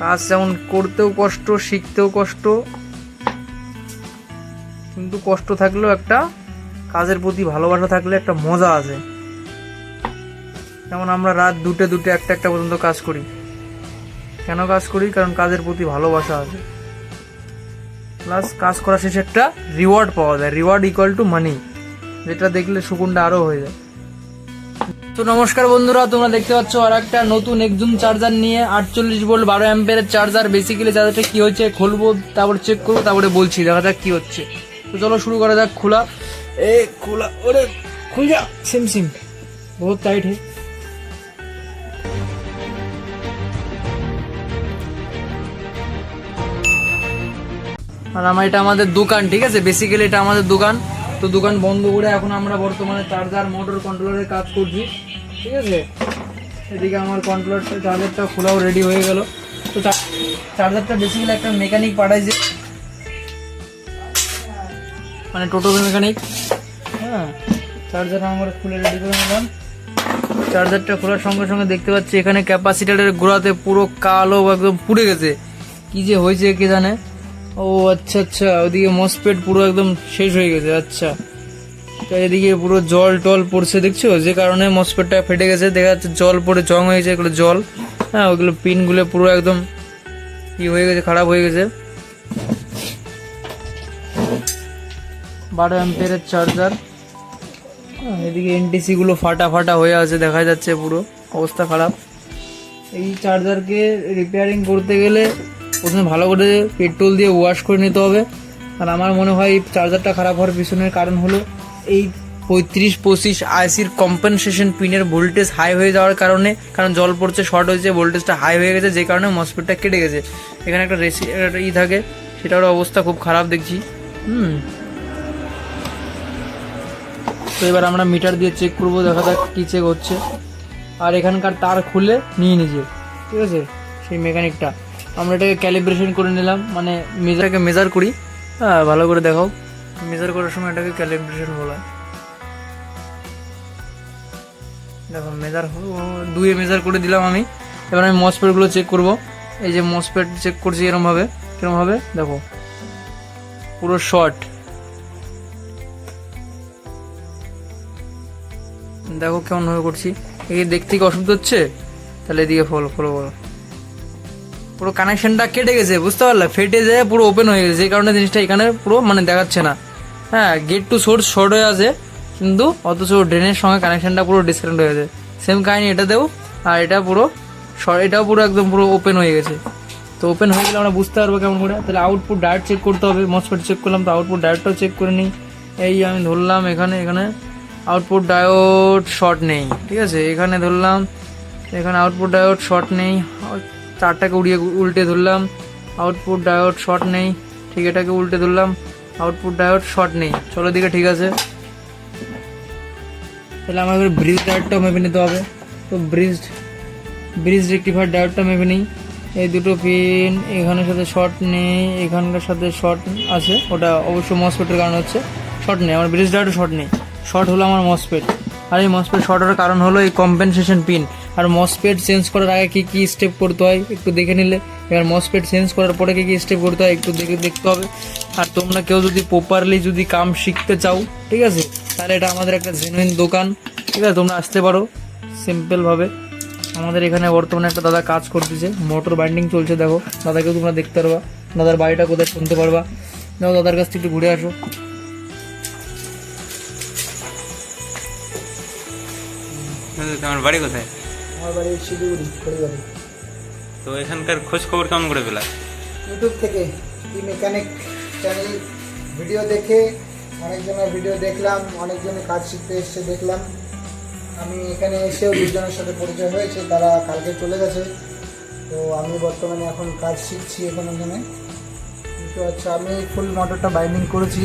কাজ যেমন করতেও কষ্ট, শিখতেও কষ্ট, কিন্তু কষ্ট থাকলেও একটা কাজের প্রতি ভালোবাসা থাকলে একটা মজা আছে। যেমন আমরা রাত দুটে দুটে একটা একটা পর্যন্ত কাজ করি। কেন কাজ করি? কারণ কাজের প্রতি ভালোবাসা আছে। প্লাস কাজ করা শেষে একটা রিওয়ার্ড পাওয়া যায়। রিওয়ার্ড ইকুয়াল টু মানি যেটা দেখলে সুকুনটা আরও হয়ে যায়। তো নমস্কার বন্ধুরা তোমরা দেখতে পাচ্ছ আর একটা নতুন একজুম চার্জার নিয়ে আটচল্লিশ ভোল্ট বারো অ্যাম্পের চার্জার বেসিক্যালি চার্জারটা কি হচ্ছে খুলবো তারপর চেক করব তারপরে বলছি দেখা যাক কি হচ্ছে। তো চলো শুরু করা যাক খোলা। এ খোলা ওরে খুল যা। সিম সিম বহুত টাইট হে। আর আমার এটা আমাদের দোকান ঠিক আছে? বেসিক্যালি এটা আমাদের দোকান। তো দোকান বন্ধ করে এখন আমরা বর্তমানে চার্জার মোটর কন্ট্রোলারের কাজ করছি। ঠিক আছে? এদিকে আমার কন্ট্রোলারটা চার্জারটা খোলাও রেডি হয়ে গেল। তো চার্জারটা বেসিক্যালি একটা মেকানিক পাঠাইছে। মানে টোটো মেকানিক হ্যাঁ চার্জার আমরা খুলে রেডি করে নিলাম। চার্জারটা খোলার সঙ্গে সঙ্গে দেখতে পাচ্ছি এখানে ক্যাপাসিটারের গোড়াতে পুরো কালো একদম পুড়ে গেছে। কি যে হয়েছে কে জানে? ও আচ্ছা আচ্ছা ওদিকে মসপেট পুরো একদম শেষ হয়ে গেছে আচ্ছা। তো এদিকে পুরো জল টল পড়ছে, দেখছ? যে কারণে মসপেটটা ফেটে গেছে, দেখা যাচ্ছে জল পড়ে জং হয়ে হয়েছে এগুলো জল। হ্যাঁ ওইগুলো পিনগুলো পুরো একদম ই হয়ে গেছে, খারাপ হয়ে গেছে। বারো অ্যাম্পিয়ারের চার্জার এদিকে এনটিসি গুলো ফাটা ফাটা হয়ে আছে, দেখা যাচ্ছে পুরো অবস্থা খারাপ। এই চার্জারকে রিপেয়ারিং করতে গেলে প্রথমে ভালো করে পেট্রোল দিয়ে ওয়াশ করে নিতে হবে। আর আমার মনে হয় এই চার্জারটা খারাপ হওয়ার পিছনের কারণ হলো এই পঁয়ত্রিশ, পঁচিশ আইসির কম্পেনসেশন পিনের ভোল্টেজ হাই হয়ে যাওয়ার কারণে, কারণ জল পড়ছে শর্ট হয়েছে ভোল্টেজটা হাই হয়ে গেছে, যে কারণে মসপেটটা কেটে গেছে। এখানে একটা রেসি ই থাকে সেটার অবস্থা খুব খারাপ দেখছি। হুম। তো এবার আমরা মিটার দিয়ে চেক করব, দেখা যাক কী চেক হচ্ছে। আর এখানকার তার খুলে নিয়ে নিজে ঠিক আছে? সেই মেকানিকটা আমরা এটাকে ক্যালিব্রেশন করে নিলাম মানে মেজারকে মেজার করি। হ্যাঁ ভালো করে দেখাও। মেজার করার সময় এটাকে ক্যালিব্রেশন বলা। হয়। দেখো, মেজার দুয়ে মেজার করে দিলাম আমি। এবার আমি মসপেটগুলো চেক করব। এই যে মসপেট চেক করছি এরমভাবে। কিরমভাবে? দেখো, পুরো শর্ট দেখো কেমন ভাবে করছি। এই দেখতে কি অসুবিধা হচ্ছে? তাহলে এদিকে ফলো ফলো বলো পুরো কানেকশনটা কেটে গেছে, বুঝতে পারলে? ফেটে যায়, পুরো ওপেন হয়ে গেছে। যে কারণে জিনিসটা এখানে পুরো মানে দেখাচ্ছে না। হ্যাঁ গেট টু সোর্স শর্ট হয়ে আছে, কিন্তু অথচ ড্রেনের সঙ্গে কানেকশনটা পুরো ডিসকানেক্ট হয়ে গেছে। সেম কাহিনি এটাতেও আর এটা পুরো এটাও পুরো একদম পুরো ওপেন হয়ে গেছে। তো ওপেন হয়ে গেলে আমরা বুঝতে পারব কেমন করে। তাহলে আউটপুট ডায়েট চেক করতে হবে মসফেট চেক করলাম, তো আউটপুট ডায়েটটাও চেক করে নিই। এই আমি ধরলাম এখানে এখানে আউটপুট ডায়োড শর্ট নেই, ঠিক আছে? এখানে ধরলাম, এখানে আউটপুট ডায়োড শর্ট নেই, চারটাকে উড়িয়ে, উল্টে ধরলাম আউটপুট ডায়োড শর্ট নেই, ঠিক এটাকে উল্টে ধরলাম। আউটপুট ডায়োড শর্ট নেই। চলো দিকে ঠিক আছে। তাহলে আমাকে ব্রিজ ডায়োডটাও মেপে নিতে হবে। তো ব্রিজ ব্রিজ রেক্টিফায়ার ডায়োডটা মেপে নিই। এই দুটো পিন এখানের সাথে শর্ট নেই, এখানকার সাথে শর্ট আছে। ওটা অবশ্য মসপেটের কারণ হচ্ছে শর্ট নেই। আমার ব্রিজ ডায়োডও শর্ট নেই। শর্ট হলো আমার মসপেট আর এই মসপেট শর্ট হওয়ার কারণ হলো এই কম্পেনসেশন পিন আর মসপেট চেঞ্জ করার আগে কী কী স্টেপ করতে হয় একটু দেখে নিলে। এবার মসপেট চেঞ্জ করার পরে কী কী স্টেপ করতে হয় একটু দেখে দেখতে হবে। আর তোমরা কেউ যদি প্রপারলি যদি কাম শিখতে চাও, ঠিক আছে? তাহলে এটা আমাদের একটা জেনুইন দোকান। ঠিক আছে? তোমরা আসতে পারো সিম্পলভাবে আমাদের এখানে বর্তমানে একটা দাদা কাজ করতেছে। মোটর বাইন্ডিং চলছে, দেখো। দাদাকেও তোমরা দেখতে পারবা। দাদার বাড়িটা কোথায় শুনতে পারবা। দেখো দাদার কাছ থেকে একটু ঘুরে আসো। তোমার বাড়ি কোথায়? আমার বাড়ি শিলিগুড়ি খড়িবাড়ি তো এখানকার খোঁজ খবর কেমন করে পেলা ইউটিউব থেকে ই মেকানিক চ্যানেল ভিডিও দেখে অনেকজনের ভিডিও দেখলাম অনেকজনের কাজ শিখতে এসছে দেখলাম। আমি এখানে এসেও দুজনের সাথে পরিচয় হয়েছে তারা কালকে চলে গেছে। তো আমি বর্তমানে এখন কাজ শিখছি এখানে এখানে। কিন্তু আচ্ছা আমি ফুল মোটরটা বাইন্ডিং করেছি।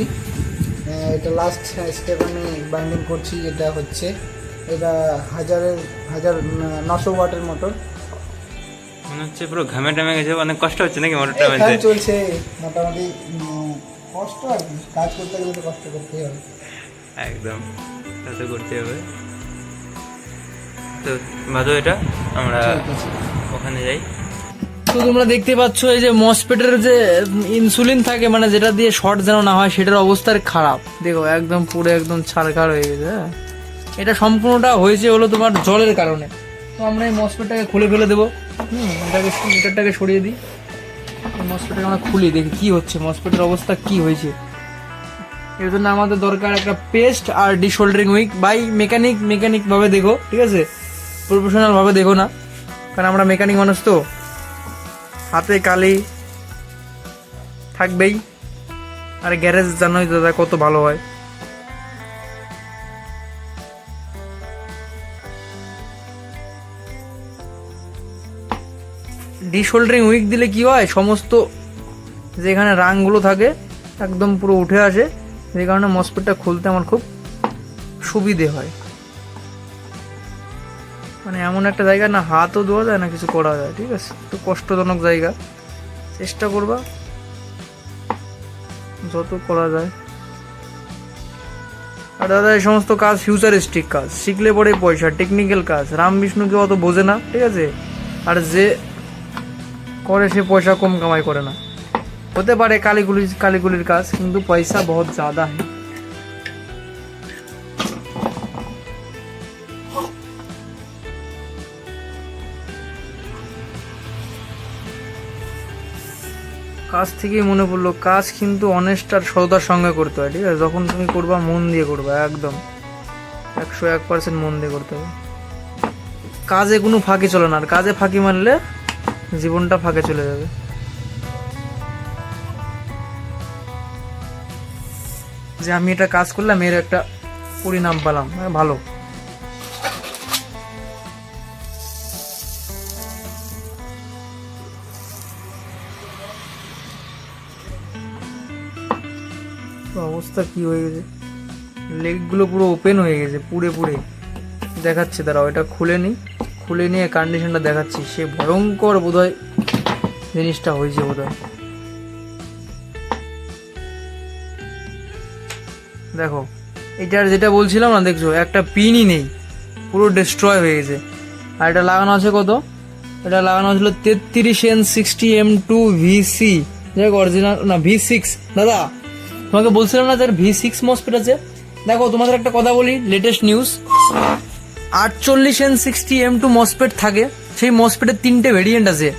এটা লাস্ট স্টেপ আমি বাইন্ডিং করছি এটা হচ্ছে এটা হাজারের হাজার নশো ওয়াটের মোটর। মনে হচ্ছে পুরো ঘামে টামে গেছে অনেক কষ্ট হচ্ছে নাকি মোটরটা কাজ চলছে মোটামুটি কষ্ট আর কি কাজ করতে গেলে তো কষ্ট করতেই হবে। একদম তা তো করতে হবে। তো বাদো এটা আমরা ওখানে যাই। তো তোমরা দেখতে পাচ্ছ এই যে মসপেটের যে ইনসুলিন থাকে মানে যেটা দিয়ে শর্ট যেন না হয় সেটার অবস্থার খারাপ। দেখো একদম পুরো একদম ছাড়খাড় হয়ে গেছে হ্যাঁ? এটা সম্পূর্ণটা হয়েছে হলো তোমার জলের কারণে। তো আমরা এই মসপেটটাকে খুলে ফেলে দেবো। হুম, এটাকে মিটারটাকে সরিয়ে দিই। মসপেটটাকে আমরা খুলি, দেখি কি হচ্ছে মসপেটের অবস্থা কি হয়েছে। এর জন্য আমাদের দরকার একটা পেস্ট আর desoldering wick. Bye, mechanic mechanic ভাবে দেখো, ঠিক আছে? প্রফেশনাল ভাবে দেখো না। কারণ আমরা মেকানিক মানুষ তো। হাতে কালি থাকবেই। আর গ্যারেজ জানোই দাদা কত ভালো হয়। ডিশোল্ডারিং উইক দিলে কি হয়? সমস্ত যেখানে রাংগুলো থাকে, একদম পুরো উঠে আসে। যে কারণে মসপেটটা খুলতে আমার খুব সুবিধে হয়। মানে এমন একটা জায়গা, না হাতও দেওয়া যায়, না কিছু করা যায়, ঠিক আছে? একটু কষ্টজনক জায়গা। চেষ্টা করবা। যত করা যায়। আর দাদা, এই সমস্ত কাজ ফিউচারিস্টিক কাজ। শিখলে পরে পয়সা টেকনিক্যাল কাজ। রাম বিষ্ণুকে অত বোঝে না, ঠিক আছে? আর যে করে সে পয়সা কম কামাই করে না। হতে পারে কালীগুলি, কালীগুলির কাজ, কিন্তু পয়সা বহুত হ্যাঁ কাজ থেকেই মনে পড়ল, কাজ কিন্তু অনেস্ট আর সততার সঙ্গে করতে হয়, ঠিক আছে? যখন তুমি করবা, মন দিয়ে করবা, একদম। একশো এক পার্সেন্ট মন দিয়ে করতে হবে। কাজে কোনো ফাঁকি চলে না, আর কাজে ফাঁকি মারলে জীবনটা ফাঁকে চলে যাবে। যে আমি এটা কাজ করলাম এর একটা পরিণাম পেলাম। হ্যাঁ, ভালো। অবস্থা কি হয়ে গেছে? লেগগুলো পুরো ওপেন হয়ে গেছে পুড়ে পুড়ে। দেখাচ্ছে দাঁড়াও এটা খুলে নি খুলে নিয়ে কন্ডিশনটা দেখাচ্ছি, সে ভয়ঙ্কর বোধহয় জিনিসটা হয়েছে বোধহয়। দেখো, এটার যেটা বলছিলাম না, দেখছ, একটা পিনই নেই, পুরো ডিস্ট্রয় হয়ে গেছে। আর এটা লাগানো আছে কত? এটা লাগানো ছিল তেত্রিশ N sixty M two V C দেখ অরিজিনাল না ভি সিক্স দাদা, তোমাকে বলছিলাম না যে ভি সিক্স মসপেট আছে? দেখো, তোমাদের একটা কথা বলি লেটেস্ট নিউজ আটচল্লিশ N sixty M two MOSFET থাকে। সেই মসপেটের তিনটে ভেরিয়েন্ট আছে।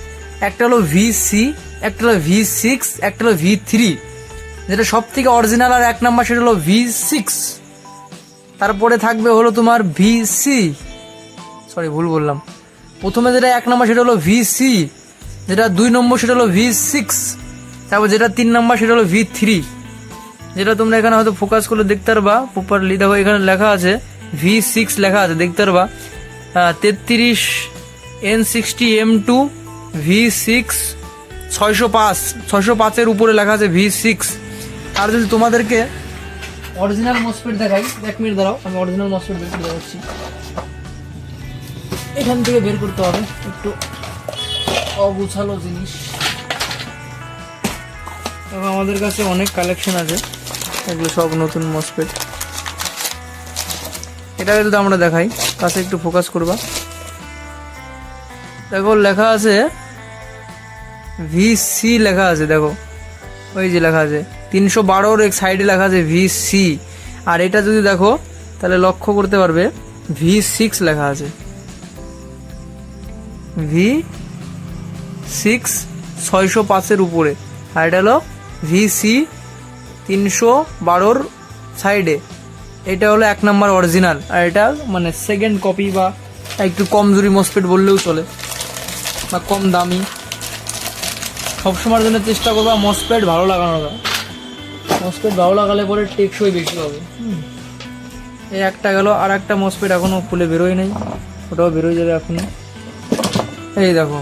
একটা হলো ভি সি একটা হলো ভি সিক্স একটা হলো ভি থ্রি যেটা সব থেকে অরিজিনাল আর এক নাম্বার সেটা হলো ভি সিক্স তারপরে থাকবে হলো তোমার ভি সি সরি ভুল বললাম। প্রথমে যেটা এক নম্বর সেটা হলো ভি সি যেটা দুই নম্বর সেটা হলো ভি সিক্স তারপর যেটা তিন নম্বর সেটা হলো ভি থ্রি যেটা তোমরা এখানে হয়তো ফোকাস করলে দেখতে পারবা। প্রপারলি দেখো, এখানে লেখা আছে ভি সিক্স লেখা আছে, দেখতে পারবা। তেত্রিশ N sixty M two V six ছয়শো পাঁচ, ছয়শো পাঁচের উপরে লেখা আছে ভি সিক্স আর যদি তোমাদেরকে অরিজিনাল মসপেট দেখাই, এক মিনিট দাঁড়াও, আমি অরিজিনাল মসপেট বের করে দেখাচ্ছি। এখান থেকে বের করতে হবে, একটু অগুছালো জিনিস। আমাদের কাছে অনেক কালেকশন আছে, এগুলো সব নতুন মসপেট এটাকে যদি আমরা দেখাই কাছে একটু ফোকাস করবা। দেখো, লেখা আছে ভি সি লেখা আছে, দেখো। ওই যে লেখা আছে, তিনশো বারোর এক সাইডে লেখা আছে ভি সি আর এটা যদি দেখো, তাহলে লক্ষ্য করতে পারবে ভি সিক্স লেখা আছে। ভি সিক্স ছয়শো পাঁচের উপরে। আর এটা হলো ভি সি তিনশো বারোর সাইডে এটা হলো এক নাম্বার অরিজিনাল আর এটা মানে সেকেন্ড কপি বা একটু কমজোরি মসপেট বললেও চলে বা কম দামি। সবসময়ের জন্য চেষ্টা করবা মসপেট ভালো লাগানো যায় মসপেট ভালো লাগালে পরে টেকসই বেশি হবে। এই একটা গেল আর একটা মসপেট এখনও খুলে বেরোয় নাই। ওটাও বেরোয় যাবে এখনই। এই দেখো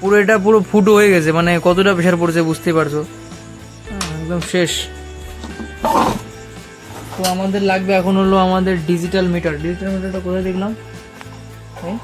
পুরো এটা পুরো ফুটো হয়ে গেছে মানে কতটা প্রেশার পড়ছে বুঝতেই পারছ। হ্যাঁ, একদম শেষ। তো আমাদের লাগবে এখন হলো আমাদের ডিজিটাল মিটার ডিজিটাল মিটারটা কোথায় দেখলাম? এই।